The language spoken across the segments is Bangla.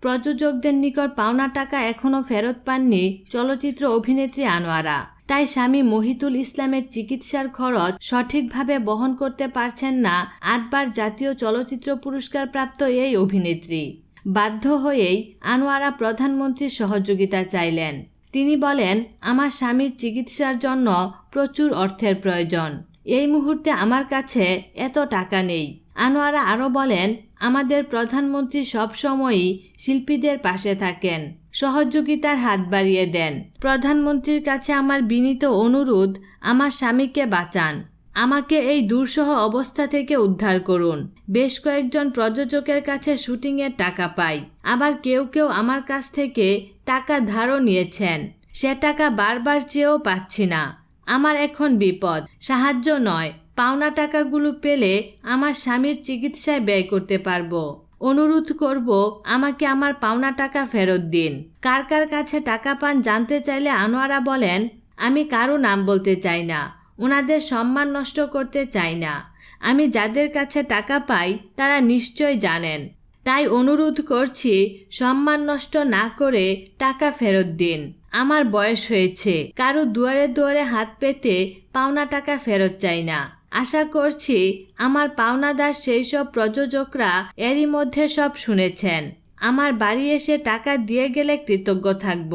প্রযোজকদের নিকট পাওনা টাকা এখনও ফেরত পাননি চলচ্চিত্র অভিনেত্রী আনোয়ারা। তাই স্বামী মহিতুল ইসলামের চিকিৎসার খরচ সঠিকভাবে বহন করতে পারছেন না আটবার জাতীয় চলচ্চিত্র পুরস্কার প্রাপ্ত এই অভিনেত্রী। বাধ্য হয়েই আনোয়ারা প্রধানমন্ত্রীর সহযোগিতা চাইলেন। তিনি বলেন, আমার স্বামীর চিকিৎসার জন্য প্রচুর অর্থের প্রয়োজন। এই মুহূর্তে আমার কাছে এত টাকা নেই। আনোয়ারা আরও বলেন, আমাদের প্রধানমন্ত্রী সবসময়ই শিল্পীদের পাশে থাকেন, সহযোগিতার হাত বাড়িয়ে দেন। প্রধানমন্ত্রীর কাছে আমার বিনীত অনুরোধ, আমার স্বামীকে বাঁচান। আমাকে এই দুঃসহ অবস্থা থেকে উদ্ধার করুন। বেশ কয়েকজন প্রযোজকের কাছে শুটিংয়ের টাকা পাই। আবার কেউ কেউ আমার কাছ থেকে টাকা ধারও নিয়েছেন। সে টাকা বারবার চেয়েও পাচ্ছি না। আমার এখন বিপদ। সাহায্য নয়। পাওনা টাকাগুলো পেলে আমার স্বামীর চিকিৎসায় ব্যয় করতে পারব। অনুরোধ করব, আমাকে আমার পাওনা টাকা ফেরত দিন। কার কার কাছে টাকা পান জানতে চাইলে আনোয়ারা বলেন, আমি কারও নাম বলতে চাই না, ওনাদের সম্মান নষ্ট করতে চাই না। আমি যাদের কাছে টাকা পাই, তারা নিশ্চয় জানেন। তাই অনুরোধ করছি, সম্মান নষ্ট না করে টাকা ফেরত দিন। আমার বয়স হয়েছে, কারও দুয়ারে দুয়ারে হাত পেতে পাওনা টাকা ফেরত চাই না। আশা করছি আমার পাওনাদার সেই সব প্রযোজকরা এরই মধ্যে সব শুনেছেন। আমার বাড়ি এসে টাকা দিয়ে গেলে কৃতজ্ঞ থাকব।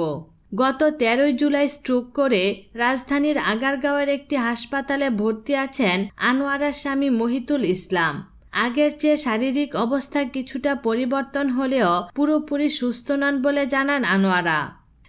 গত তেরোই জুলাই স্ট্রোক করে রাজধানীর আগারগাঁওয়ের একটি হাসপাতালে ভর্তি আছেন আনোয়ারার স্বামী মহিতুল ইসলাম। আগের চেয়ে শারীরিক অবস্থা কিছুটা পরিবর্তন হলেও পুরোপুরি সুস্থ নন বলে জানান আনোয়ারা।